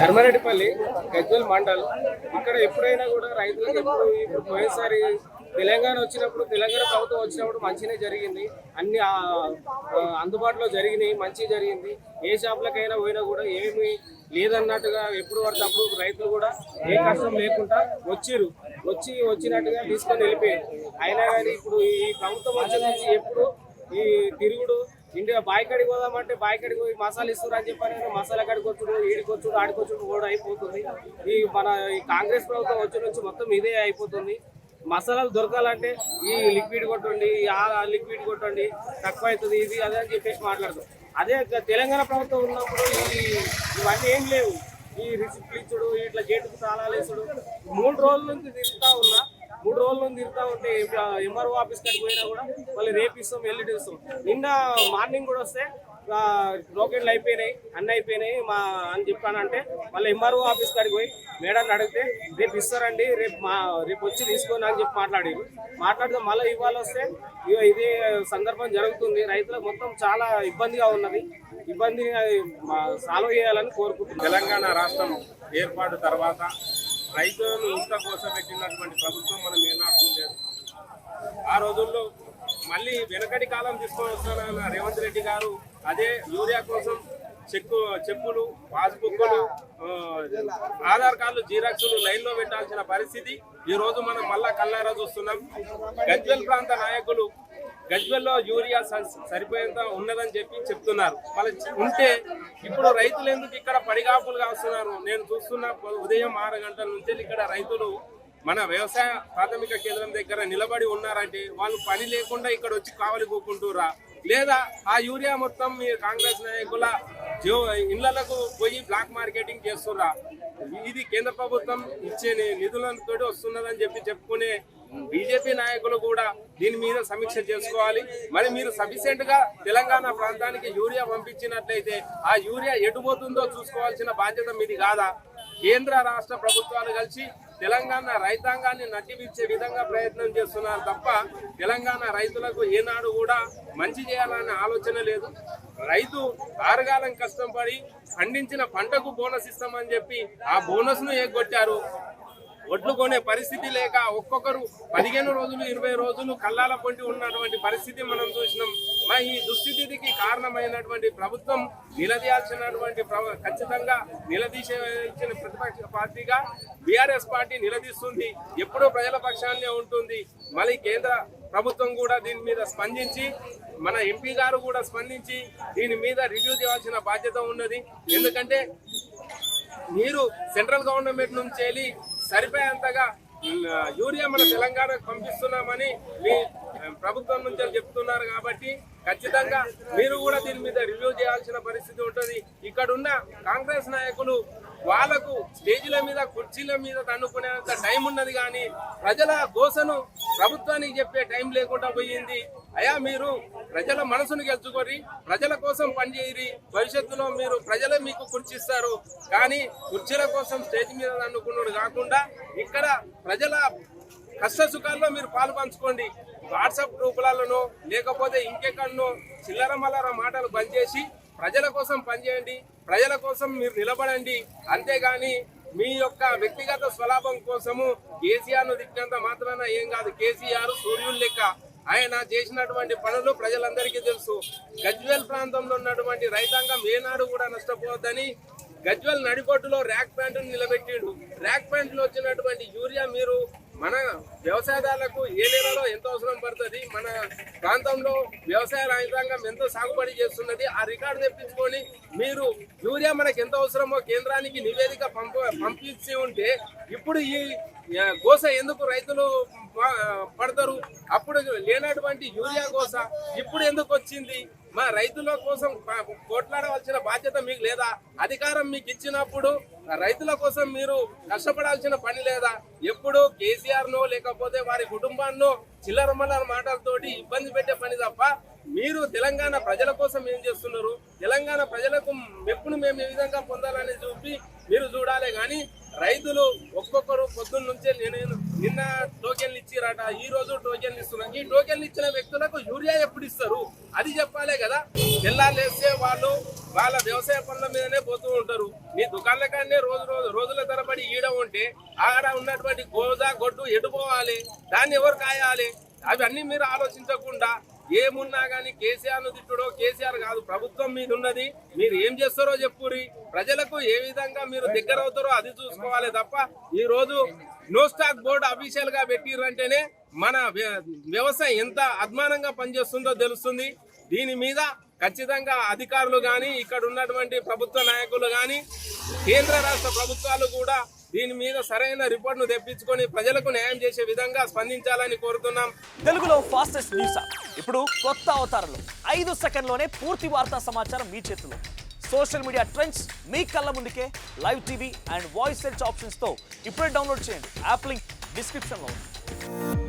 ధర్మారెడ్డిపల్లి గజ్వల్ మండల్. ఇక్కడ ఎప్పుడైనా కూడా రైతులకు ఎప్పుడు ఇప్పుడు పోయినసారి తెలంగాణ వచ్చినప్పుడు తెలంగాణ ప్రభుత్వం వచ్చినప్పుడు మంచినే జరిగింది. అన్ని అందుబాటులో జరిగినాయి మంచి జరిగింది. ఏ షాపులకైనా పోయినా కూడా ఏమి లేదన్నట్టుగా ఎప్పుడు పడితే రైతులు కూడా ఏ కష్టం లేకుండా వచ్చిర్రు. వచ్చి వచ్చినట్టుగా తీసుకొని వెళ్ళిపోయారు. అయినా కానీ ఇప్పుడు ఈ ప్రభుత్వం వచ్చిన నుంచి ఎప్పుడు ఈ తిరుగుడు ఇండియా బాయికాడికి పోదామంటే బాయికాడికి పోయి మసాలా ఇస్తారు అని చెప్పారు మసాలా కాడికి వచ్చుడు ఈడికొచ్చుడు ఆడికొచ్చుడు కూడా అయిపోతుంది. ఈ మన ఈ కాంగ్రెస్ ప్రభుత్వం వచ్చిన నుంచి మొత్తం ఇదే అయిపోతుంది. మసాలాలు దొరకాలంటే ఈ లిక్విడ్ కొట్టండి ఆ లిక్విడ్ కొట్టండి తక్కువ అవుతుంది ఇది అదే అని చెప్పేసి మాట్లాడతాం. అదే తెలంగాణ ప్రభుత్వం ఉన్నప్పుడు ఈ ఇవన్నీ ఏం లేవు. ఈ రిసిప్ట్ ఇచ్చుడు ఇట్లా గేటుకు తాళాలు వేసుడు మూడు రోజుల నుంచి తిరుగుతా ఉన్నా తిరుగుతా ఉంటే ఎంఆర్ఓ ఆఫీస్ కాడికి పోయినా కూడా మళ్ళీ రేపు ఇస్తాం ఎల్లుండి ఇస్తాం నిన్న మార్నింగ్ కూడా వస్తే ఆ, అయిపోయినాయి అన్నీ అయిపోయినాయి మా అని చెప్పానంటే మళ్ళీ ఎంఆర్ఓ ఆఫీస్ కాడికి పోయి మేడాన్ని అడిగితే రేపు ఇస్తారండి రేపు మా రేపు వచ్చి తీసుకొని అని చెప్పి మాట్లాడి మాట్లాడితే మళ్ళీ ఇవాళ వస్తే ఇగో ఇదే సందర్భం జరుగుతుంది. రైతులకు మొత్తం చాలా ఇబ్బందిగా ఉన్నది. ఇబ్బందిని సాల్వ్ చేయాలని కోరుకుంటున్నాం. తెలంగాణ రాష్ట్రం ఏర్పాటు తర్వాత రైతులను ఇంత కోసం పెట్టినటువంటి ప్రభుత్వం మనం ఏనాడు లేదు ఆ రోజుల్లో మళ్ళీ వెనకటి కాలం తీసుకొని వస్తానన్న రేవంత్ రెడ్డి గారు అదే యూరియా కోసం చెక్కు చెప్పులు పాస్బుక్లు ఆధార్ కార్డులు జీరాక్సులు లైన్లో పెట్టాల్సిన పరిస్థితి. ఈ రోజు మనం మళ్ళా కల్లారా చూస్తున్నాం. గజ్వెల్ ప్రాంత నాయకులు గజ్వెల్లో యూరియా స- సరిపోయేంత ఉన్నదని చెప్పి చెప్తున్నారు. మళ్ళీ ఉంటే ఇప్పుడు రైతులు ఎందుకు ఇక్కడ పడిగాపులుగా వస్తున్నారు? నేను చూస్తున్న ఉదయం ఆరు గంటల నుంచి ఇక్కడ రైతులు మన వ్యవసాయ ప్రాథమిక కేంద్రం దగ్గర నిలబడి ఉన్నారంటే వాళ్ళు పని లేకుండా ఇక్కడ వచ్చి కావలి కూకుంటురా లేదా ఆ యూరియా మొత్తం మీ కాంగ్రెస్ నాయకుల జో ఇళ్ళకు పోయి బ్లాక్ మార్కెటింగ్ చేస్తుర్రా? ఇది కేంద్ర ప్రభుత్వం ఇచ్చే నిధులతో వస్తున్నదని చెప్పి చెప్పుకునే బీజేపీ నాయకులు కూడా దీని మీద సమీక్ష చేసుకోవాలి. మరి మీరు సఫిషియెంట్గా తెలంగాణ ప్రాంతానికి యూరియా పంపించినట్లయితే ఆ యూరియా ఎటుపోతుందో చూసుకోవాల్సిన బాధ్యత మీది కాదా? కేంద్ర రాష్ట్ర ప్రభుత్వాలు కలిసి తెలంగాణ రైతాంగాన్ని నట్టివిచ్చే విధంగా ప్రయత్నం చేస్తున్నారు తప్ప తెలంగాణ రైతులకు ఏనాడు కూడా మంచి చేయాలనే ఆలోచన లేదు. రైతు ఆరుగాలం కష్టం పడి పండించిన పంటకు బోనస్ ఇస్తామని చెప్పి ఆ బోనస్ను ఎగ్గొట్టారు. ఒడ్లు కొనే పరిస్థితి లేక ఒక్కొక్కరు పదిహేను రోజులు ఇరవై రోజులు కళ్ళాల పొంటి ఉన్నటువంటి పరిస్థితి మనం చూసినాం. మరి ఈ దుస్థితికి కారణమైనటువంటి ప్రభుత్వం నిలదీయాల్సినటువంటి ప్ర- ఖచ్చితంగా నిలదీసేసిన ప్రతిపక్ష పార్టీగా బీఆర్ఎస్ పార్టీ నిలదీస్తుంది. ఎప్పుడూ ప్రజల పక్షాన్నే ఉంటుంది. మళ్ళీ కేంద్ర ప్రభుత్వం కూడా దీని మీద స్పందించి మన ఎంపీ గారు కూడా స్పందించి దీని మీద రివ్యూ చేయాల్సిన బాధ్యత ఉన్నది. ఎందుకంటే మీరు సెంట్రల్ గవర్నమెంట్ నుంచి వెళ్ళి సరిపోయేంతగా యూరియా మన తెలంగాణకు పంపిస్తున్నామని మీ ప్రభుత్వం నుంచి చెప్తున్నారు కాబట్టి ఖచ్చితంగా మీరు కూడా దీని మీద రివ్యూ చేయాల్సిన పరిస్థితి ఉంటుంది. ఇక్కడ ఉన్న కాంగ్రెస్ నాయకులు వాళ్ళకు స్టేజీల మీద కుర్చీల మీద తన్నుకునేంత టైం ఉన్నది కానీ ప్రజల కోసను ప్రభుత్వానికి చెప్పే టైం లేకుండా పోయింది. అయా మీరు ప్రజల మనసును గెలుచుకొని ప్రజల కోసం పనిచేయరి. భవిష్యత్తులో మీరు ప్రజలే మీకు కుర్చిస్తారు కానీ కుర్చీల కోసం స్టేజ్ మీద అనుకున్నాడు కాకుండా ఇక్కడ ప్రజల కష్ట సుఖాల్లో మీరు పాలు పంచుకోండి. వాట్సాప్ గ్రూపులలోనో లేకపోతే ఇంకెక్కడనో చిల్లర మల్లర మాటలు బంద్ చేసి ప్రజల కోసం పనిచేయండి. ప్రజల కోసం మీరు నిలబడండి. అంతేగాని మీ యొక్క వ్యక్తిగత స్వలాభం కోసము కేసీఆర్ను దిక్కినంత మాత్రాన ఏం కాదు. కేసీఆర్ సూర్యుడు లెక్క. ఆయన చేసినటువంటి పనులు ప్రజలందరికీ తెలుసు. గజ్వేల్ ప్రాంతంలో ఉన్నటువంటి రైతాంగం ఏనాడు కూడా నష్టపోవద్దని గజ్వెల్ నడిబొడ్డులో ర్యాక్ ప్యాంటును నిలబెట్టిండు. ర్యాక్ ప్యాంటులో వచ్చినటువంటి యూరియా మీరు మన వ్యవసాయదారులకు ఏ నెలలో ఎంత అవసరం పడుతుంది? మన ప్రాంతంలో వ్యవసాయ రైతాంగం ఎంత సాగుబడి చేస్తున్నది? ఆ రికార్డు తెప్పించుకొని మీరు యూరియా మనకు ఎంత అవసరమో కేంద్రానికి నివేదిక పంప పంపించి ఉంటే ఇప్పుడు ఈ గోస ఎందుకు రైతులు పడతారు? అప్పుడు లేనటువంటి యూరియా గోస ఇప్పుడు ఎందుకు వచ్చింది? మా రైతుల కోసం కొట్లాడవలసిన బాధ్యత మీకు లేదా? అధికారం మీకు ఇచ్చినప్పుడు రైతుల కోసం మీరు కష్టపడాల్సిన పని లేదా? ఎప్పుడు కేసీఆర్ నో లేకపోతే వారి కుటుంబాన్నో చిల్లర మల్లర మాటలతోటి ఇబ్బంది పెట్టే పని తప్ప మీరు తెలంగాణ ప్రజల కోసం ఏం చేస్తున్నారు? తెలంగాణ ప్రజలకు మెప్పును మేము ఏ విధంగా పొందాలని చూపి మీరు చూడాలి కానీ రైతులు ఒక్కొక్కరు పొద్దున్న నుంచే నేను నిన్న టోకెన్లు ఇచ్చిరట ఈ రోజు టోకెన్లు ఇస్తున్నాను ఈ టోకెన్లు ఇచ్చిన వ్యక్తులకు యూరియా ఎప్పుడు ఇస్తారు? అది చెప్పాలే కదా. తెల్లాలేస్తే వాళ్ళు వాళ్ళ వ్యవసాయ పనుల మీదనే పోతూ ఉంటారు. నీ దుకాణాల కాడనే రోజు రోజు రోజుల తరబడి ఈడ ఉంటే ఆడ ఉన్నటువంటి గోదా గొడ్డు ఎడిపోవాలి దాన్ని ఎవరు కాయాలి? అవన్నీ మీరు ఆలోచించకుండా ఏమున్నా కానీ కేసీఆర్ను తిట్టుడో కేసీఆర్ కాదు ప్రభుత్వం మీద ఉన్నది. మీరు ఏం చేస్తారో చెప్పురి ప్రజలకు ఏ విధంగా మీరు దగ్గర అవుతారో అది చూసుకోవాలి తప్ప ఈ రోజు నో స్టాక్ బోర్డు అఫీషియల్గా పెట్టిరంటేనే మన వ్య- వ్యవసాయం ఎంత అద్మానంగా పనిచేస్తుందో తెలుస్తుంది. దీని మీద ఖచ్చితంగా అధికారులు కానీ ఇక్కడ ఉన్నటువంటి ప్రభుత్వ నాయకులు కానీ కేంద్ర రాష్ట్ర ప్రభుత్వాలు కూడా దీని మీద సరైన రిపోర్ట్ను తెప్పించుకొని ప్రజలకు న్యాయం చేసే విధంగా స్పందించాలని కోరుతున్నాం. తెలుగులో ఫాస్టెస్ట్ న్యూస్ ఇప్పుడు కొత్త అవతారంలో. ఐదు సెకండ్లోనే పూర్తి వార్తా సమాచారం మీ చేతిలో. సోషల్ మీడియా ట్రెండ్స్ మీ కళ్ళ ముందుకే live TV and voice search ఆప్షన్స్తో ఇప్పుడే డౌన్లోడ్ చేయండి. యాప్ లింక్ డిస్క్రిప్షన్లో ఉంది.